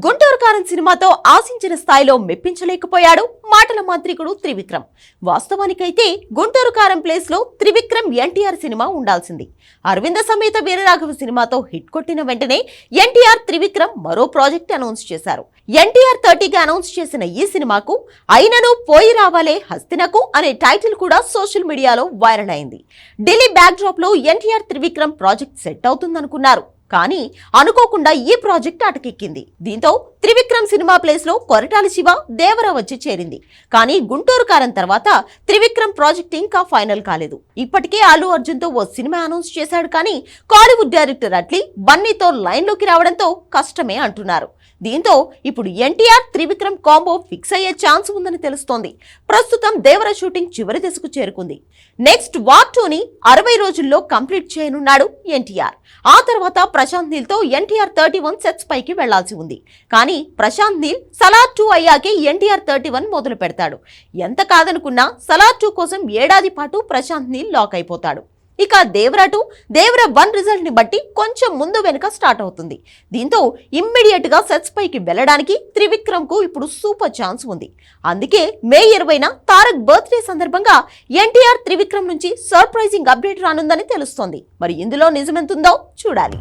గుంటూరు కారం సినిమాతో ఆశించిన స్థాయిలో మెప్పించలేకపోయాడు మాటల మాంత్రికుడు త్రివిక్రమ్. వాస్తవానికైతే గుంటూరు కారం ప్లేస్లో త్రివిక్రమ్ ఎన్టీఆర్ సినిమా ఉండాల్సింది. అరవింద సమేత వీరరాఘవ సినిమాతో హిట్ కొట్టిన వెంటనే ఎన్టీఆర్ త్రివిక్రమ్ మరో ప్రాజెక్ట్ అనౌన్స్ చేశారు. ఎన్టీఆర్ థర్టీగా అనౌన్స్ చేసిన ఈ సినిమాకు అయినను పోయి రావాలే హస్తినకు అనే టైటిల్ కూడా సోషల్ మీడియాలో వైరల్ అయింది. ఢిల్లీ బ్యాక్ డ్రాప్లో ఎన్టీఆర్ త్రివిక్రమ్ ప్రాజెక్ట్ సెట్ అవుతుందనుకున్నారు. కానీ అనుకోకుండా ఈ ప్రాజెక్ట్ అటకెక్కింది. దీంతో త్రివిక్రమ్ సినిమా ప్లేస్లో కొరటాల శివ దేవర వచ్చి చేరింది. కానీ గుంటూరు కారం తర్వాత త్రివిక్రమ్ ప్రాజెక్ట్ ఇంకా ఫైనల్ కాలేదు. ఇప్పటికే అల్లు అర్జున్తో ఓ సినిమా అనౌన్స్ చేశాడు కానీ కాలీవుడ్ డైరెక్టర్ అట్లీ బన్నీతో లైన్లోకి రావడంతో కష్టమే అంటున్నారు. దీంతో ఇప్పుడు ఎన్టీఆర్ త్రివిక్రమ్ కాంబో ఫిక్స్ అయ్యే ఛాన్స్ ఉందని తెలుస్తోంది. ప్రస్తుతం దేవర షూటింగ్ చివరి దశకు చేరుకుంది. నెక్స్ట్ వార్ టూని అరవై రోజుల్లో కంప్లీట్ చేయనున్నాడు ఎన్టీఆర్. ఆ తర్వాత ప్రశాంత్ నీల్తో ఎన్టీఆర్ థర్టీ వన్ సెట్స్ పైకి వెళ్ళాల్సి ఉంది. కానీ ప్రశాంత్ నీల్ సలార్ టూ అయ్యాకే ఎన్టీఆర్ థర్టీ వన్ మొదలు పెడతాడు. ఎంత కాదనుకున్నా సలార్ టూ కోసం ఏడాది పాటు ప్రశాంత్ నీల్ లాక్ అయిపోతాడు. ఇక దేవరా టూ దేవరా వన్ రిజల్ట్ని బట్టి కొంచెం ముందు వెనుక స్టార్ట్ అవుతుంది. దీంతో ఇమ్మీడియట్గా సెట్స్ పైకి వెళ్ళడానికి త్రివిక్రమ్కు ఇప్పుడు సూపర్ ఛాన్స్ ఉంది. అందుకే మే ఇరవైన తారక్ బర్త్డే సందర్భంగా ఎన్టీఆర్ త్రివిక్రమ్ నుంచి సర్ప్రైజింగ్ అప్డేట్ రానుందని తెలుస్తోంది. మరి ఇందులో నిజమెంతుందో చూడాలి.